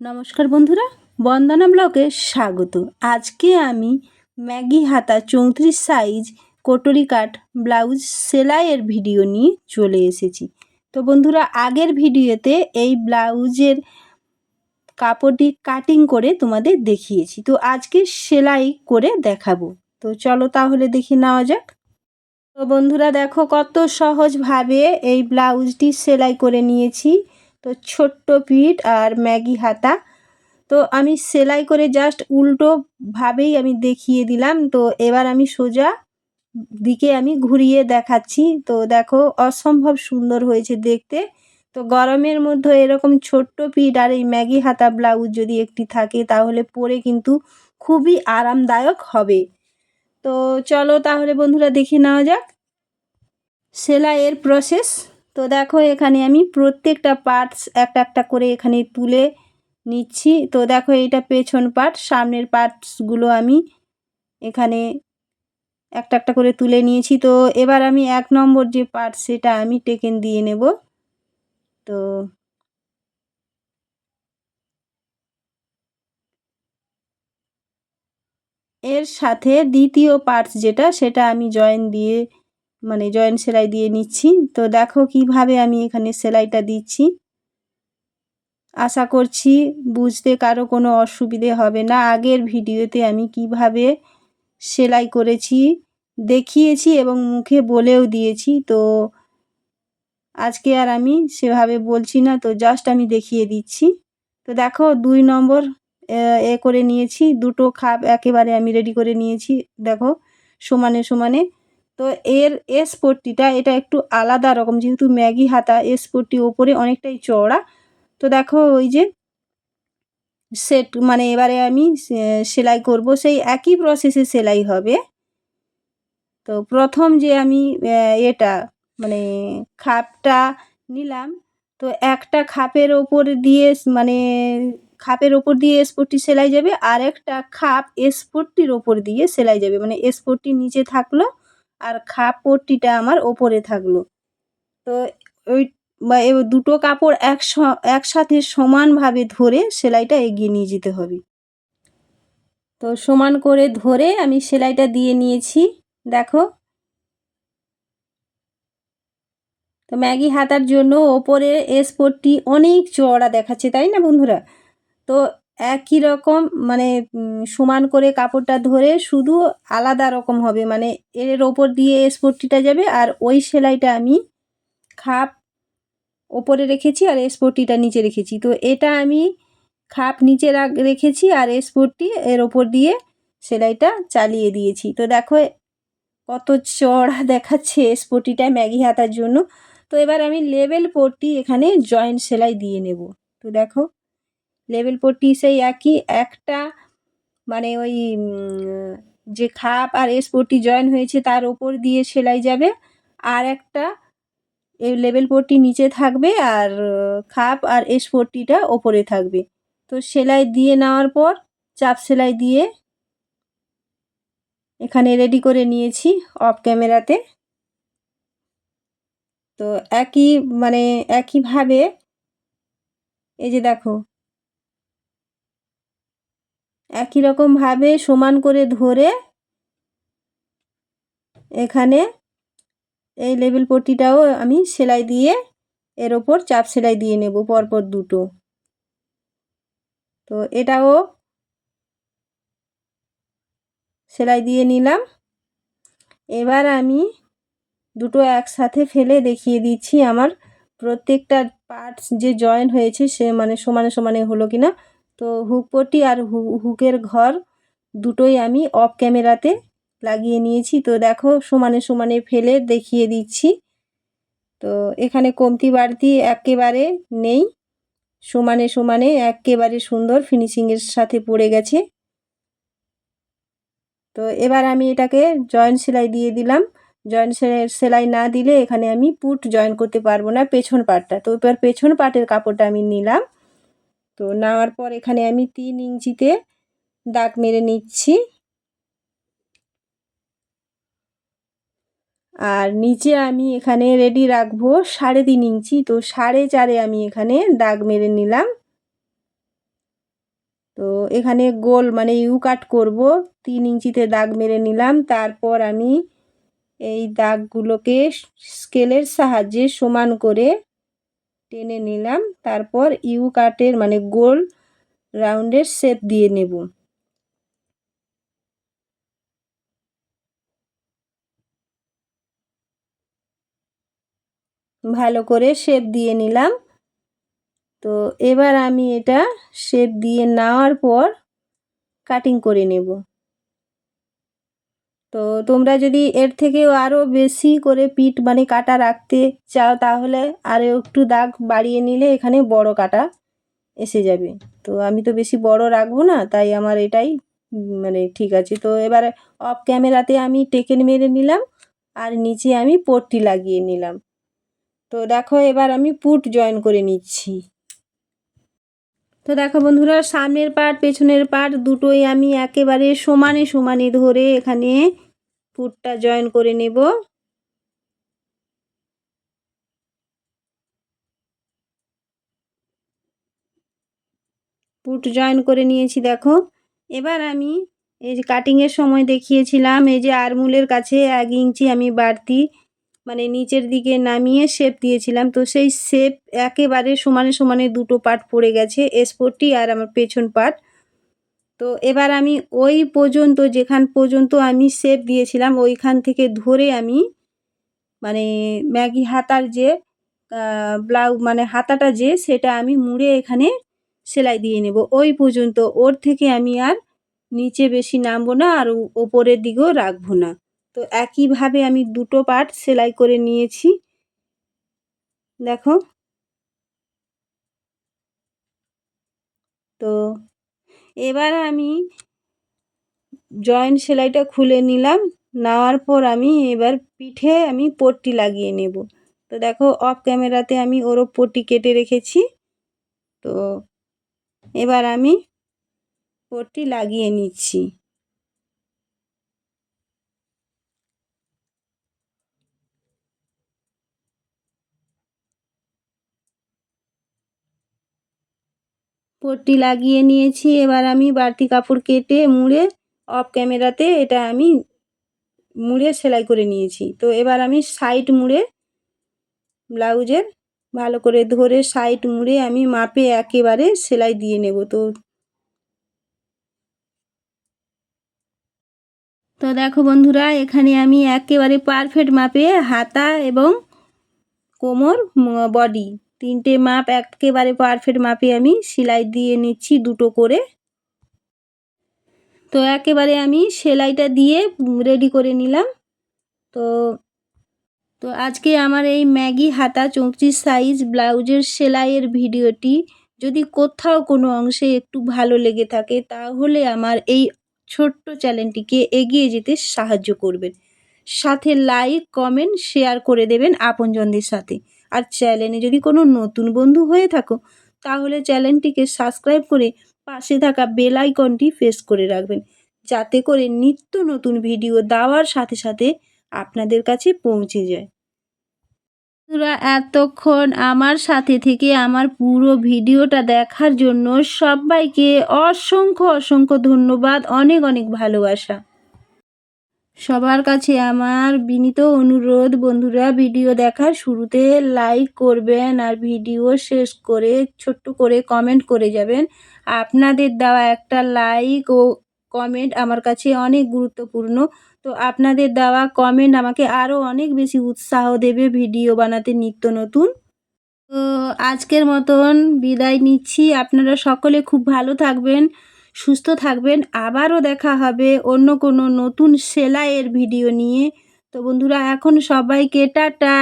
নমস্কার বন্ধুরা, বন্দনা ব্লগে স্বাগত। আজকে আমি ম্যাগি হাতা চৌত্রিশ সাইজ কোটরি কাট ব্লাউজ সেলাইয়ের ভিডিও নিয়ে চলে এসেছি। তো বন্ধুরা, আগের ভিডিওতে এই ব্লাউজের কাপড়টি কাটিং করে তোমাদের দেখিয়েছি। তো আজকে সেলাই করে দেখাবো। তো চলো তাহলে দেখে নেওয়া যাক। তো বন্ধুরা, দেখো কত সহজভাবে এই ব্লাউজটি সেলাই করে নিয়েছি। তো ছোট্ট পিঠ আর ম্যাগি হাতা। তো আমি সেলাই করে জাস্ট উল্টোভাবেই আমি দেখিয়ে দিলাম। তো এবার আমি সোজা দিকে আমি ঘুরিয়ে দেখাচ্ছি। তো দেখো অসম্ভব সুন্দর হয়েছে দেখতে। তো গরমের মধ্যে এরকম ছোট্ট পিঠ আর এই ম্যাগি হাতা ব্লাউজ যদি একটি থাকে, তাহলে পরে কিন্তু খুবই আরামদায়ক হবে। তো চলো তাহলে বন্ধুরা দেখে নেওয়া যাক। সেলাইয়ের প্রসেস তো দেখো এখানে আমি প্রত্যেকটা পার্টস একটা একটা করে এখানে তুলে নিচ্ছি। তো দেখো এইটা পেছন পার্ট সামনের পার্টসগুলো আমি এখানে একটা একটা করে তুলে নিয়েছি। তো এবার আমি এক নম্বর যে পার্ট সেটা আমি টেকেন দিয়ে নেব। তো এর সাথে দ্বিতীয় পার্টস যেটা, সেটা আমি জয়েন দিয়ে মানে জয়েন্ট সেলাই দিয়ে নিচ্ছি। তো দেখো কীভাবে আমি এখানে সেলাইটা দিচ্ছি। আশা করছি বুঝতে কারও কোনো অসুবিধে হবে না। আগের ভিডিওতে আমি কীভাবে সেলাই করেছি দেখিয়েছি এবং মুখে বলেও দিয়েছি। তো আজকে আর আমি সেভাবে বলছি না। তো জাস্ট আমি দেখিয়ে দিচ্ছি। তো দেখো দুই নম্বর এ করে নিয়েছি। দুটো খাপ একেবারে আমি রেডি করে নিয়েছি। দেখো সমানে সমানে তো এর এসপট্টিটা এটা একটু আলাদা রকম, যেহেতু ম্যাগি হাতা এসপট্টি ওপরে অনেকটাই চওড়া। তো দেখো ওই যে সেট মানে এবারে আমি সেলাই করব, সেই একই প্রসেসে সেলাই হবে। তো প্রথম যে আমি এটা মানে খাপটা নিলাম, তো একটা খাপের ওপর দিয়ে মানে খাপের ওপর দিয়ে স্পোর্টটি সেলাই যাবে আর একটা খাপ স্পোর্টটির ওপর দিয়ে সেলাই যাবে। মানে স্পোর্টটি নিচে থাকল আর খাপ পট্টিটা আমার ওপরে থাকল। তো ওই বা এ দুটো কাপড় এক একসাথে সমানভাবে ধরে সেলাইটা এগিয়ে নিয়ে যেতে হবে। তো সমান করে ধরে আমি সেলাইটা দিয়ে নিয়েছি, দেখো। তো ম্যাগি হাতার জন্য ওপরে স্পোর্টটি অনেক চওড়া দেখাচ্ছে, তাই না বন্ধুরা? তো একই রকম মানে সমান করে কাপড়টা ধরে শুধু আলাদা রকম হবে। মানে এর ওপর দিয়ে স্পোর্টটিটা যাবে আর ওই সেলাইটা আমি খাপ ওপরে রেখেছি আর স্পোর্টিটা নিচে রেখেছি। তো এটা আমি খাপ নিচে রেখেছি আর স্পোর্টটি এর ওপর দিয়ে সেলাইটা চালিয়ে দিয়েছি। তো দেখো, কত চড়া দেখাচ্ছে স্পোর্টিটা ম্যাগি হাতার জন্য। তো এবার আমি লেবেল পট্টি এখানে জয়েন্ট সেলাই দিয়ে নেব। তো দেখো লেবেল পট্টি সেই একই, একটা মানে ওই যে খাপ আর স্পোর্টটি জয়েন হয়েছে তার ওপর দিয়ে সেলাই যাবে, আর একটা এই লেবেল পট্টি নিচে থাকবে আর খাপ আর এস পট্টিটা ওপরে থাকবে। তো সেলাই দিয়ে নেওয়ার পর চাপ সেলাই দিয়ে এখানে রেডি করে নিয়েছি অফ ক্যামেরাতে তো একই মানে একইভাবে এই যে দেখো একই রকমভাবে সমান করে ধরে এখানে এই লেবেল পট্টিটাও আমি সেলাই দিয়ে এর ওপর চাপ সেলাই দিয়ে নেব পরপর দুটো। তো এটাও সেলাই দিয়ে নিলাম। এবার আমি দুটো একসাথে ফেলে দেখিয়ে দিচ্ছি আমার প্রত্যেকটা পার্টস যে জয়েন হয়েছে সে মানে সমানে সমানে হলো কিনা। তো হুক পট্টি আর হুকের ঘর দুটোই আমি অফ ক্যামেরাতে লাগিয়ে নিয়েছি। তো দেখো সমানে সমানে ফেলে দেখিয়ে দিচ্ছি। তো এখানে কমতি বাড়তি একেবারে নেই। সমানে সমানে একেবারে সুন্দর ফিনিশিংয়ের সাথে পড়ে গেছে। তো এবার আমি এটাকে জয়েন্ট সেলাই দিয়ে দিলাম। জয়েন্ট সেলাই না দিলে এখানে আমি পুট জয়েন করতে পারব না পেছন পাটটা তো এবার পেছন পাটের কাপড়টা আমি নিলাম। তো নেওয়ার পর এখানে আমি তিন ইঞ্চিতে দাগ মেরে নিচ্ছি। আর নিচে আমি এখানে রেডি রাখব সাড়ে তিন ইঞ্চি, তো সাড়ে চারে আমি এখানে দাগ মেরে নিলাম। তো এখানে গোল মানে ইউ কাট করব, তিন ইঞ্চিতে দাগ মেরে নিলাম। তারপর আমি এই দাগগুলোকে স্কেলের সাহায্যে সমান করে টেনে নিলাম। তারপর ইউ কাটের মানে গোল রাউন্ডের শেপ দিয়ে নেব। ভালো করে শেপ দিয়ে নিলাম। তো এবার আমি এটা শেপ দিয়ে নেওয়ার পর কাটিং করে নেব। তো তোমরা যদি এর থেকেও আরও বেশি করে পিঠ মানে কাটা রাখতে চাও তাহলে আরও একটু দাগ বাড়িয়ে নিলে এখানে বড় কাটা এসে যাবে। তো আমি তো বেশি বড় রাখব না, তাই আমার এটাই মানে ঠিক আছে। তো এবার অফ ক্যামেরাতে আমি টেকেন মেরে নিলাম আর নিচে আমি পট্টি লাগিয়ে নিলাম। তো দেখো এবার আমি পুট জয়েন করে নিচ্ছি। তো দেখো বন্ধুরা, সামনের পার্ট, পেছনের পার্ট দুটোই আমি একেবারে সমানে সমানে ধরে এখানে পুটটা জয়েন করে নেব। পুট জয়েন করে নিয়েছি, দেখো। এবার আমি এই যে কাটিংয়ের সময় দেখিয়েছিলাম, এই যে আরমুলের কাছে এক ইঞ্চি আমি বাড়তি মানে নিচের দিকে নামিয়ে শেপ দিয়েছিলাম। তো সেই শেপ একেবারে সমানে সমানে দুটো পার্ট পড়ে গেছে এসপোর্টটি আর আমার পেছন পার্ট তো এবার আমি ওই পর্যন্ত, যেখান পর্যন্ত আমি শেপ দিয়েছিলাম, ওইখান থেকে ধরে আমি মানে ম্যাগি হাতার যে ব্লাউ মানে হাতাটা যে, সেটা আমি মুড়ে এখানে সেলাই দিয়ে নেব। ওই পর্যন্ত ওর থেকে আমি আর নিচে বেশি নামবো না, আর ওপরের দিকেও রাখব না। তো একইভাবে আমি দুটো পার্ট সেলাই করে নিয়েছি। দেখো। তো এবার আমি জয়েন্ট সেলাইটা খুলে নিলাম, নেওয়ার পর আমি এবার পিঠে আমি পট্টি লাগিয়ে নেব। তো দেখো অফ ক্যামেরাতে আমি ওরও পট্টি কেটে রেখেছি। তো এবার আমি পট্টি লাগিয়ে নিচ্ছি। পট্টি লাগিয়ে নিয়েছি। এবার আমি বাড়তি কাপড় কেটে, মুড়ে অফ ক্যামেরাতে এটা আমি মুড়ে সেলাই করে নিয়েছি। তো এবার আমি সাইড মুড়ে ব্লাউজের ভালো করে ধরে সাইড মুড়ে আমি মাপে একেবারে সেলাই দিয়ে নেব। তো তো দেখো বন্ধুরা, এখানে আমি একেবারে পারফেক্ট মাপে হাতা এবং কোমর বডি তিনটে মাপ, একেবারে পারফেক্ট মাপে আমি সেলাই দিয়ে নিচ্ছি দুটো করে। তো একেবারে আমি সেলাইটা দিয়ে রেডি করে নিলাম। তো তো আজকে আমার এই ম্যাগি হাতা চৌত্রিশ সাইজ ব্লাউজের সেলাইয়ের ভিডিওটি যদি কোথাও কোনো অংশে একটু ভালো লেগে থাকে তাহলে আমার এই ছোট্ট চ্যানেলটিকে এগিয়ে যেতে সাহায্য করবেন। সাথে লাইক কমেন্ট শেয়ার করে দেবেন আপনজনদের সাথে। আর চ্যানেলে যদি কোনো নতুন বন্ধু হয়ে থাকো, তাহলে চ্যানেলটিকে সাবস্ক্রাইব করে পাশে থাকা বেল আইকনটি প্রেস করে রাখবেন। যাতে করে নিত্য নতুন ভিডিও দেওয়ার সাথে সাথে আপনাদের কাছে পৌঁছে যায়। বন্ধুরা, এতক্ষণ আমার সাথে থেকে আমার পুরো ভিডিওটা দেখার জন্য সবাইকে অসংখ্য অসংখ্য ধন্যবাদ, অনেক অনেক ভালোবাসা। সবার কাছে আমার বিনীত অনুরোধ, বন্ধুরা, ভিডিও দেখার শুরুতে লাইক করবেন আর ভিডিও শেষ করে, ছোট্ট করে কমেন্ট করে যাবেন। আপনাদের দেওয়া একটা লাইক ও কমেন্ট আমার কাছে অনেক গুরুত্বপূর্ণ। তো আপনাদের দেওয়া কমেন্ট আমাকে আরও অনেক বেশি উৎসাহ দেবে ভিডিও বানাতে নিত্য নতুন। তো আজকের মতন বিদায় নিচ্ছি। আপনারা সকলে খুব ভালো থাকবেন। সুস্থ থাকবেন। আবারও দেখা হবে অন্য কোনো নতুন সেলাইয়ের ভিডিও নিয়ে। তো বন্ধুরা, এখন সবাইকে টাটা।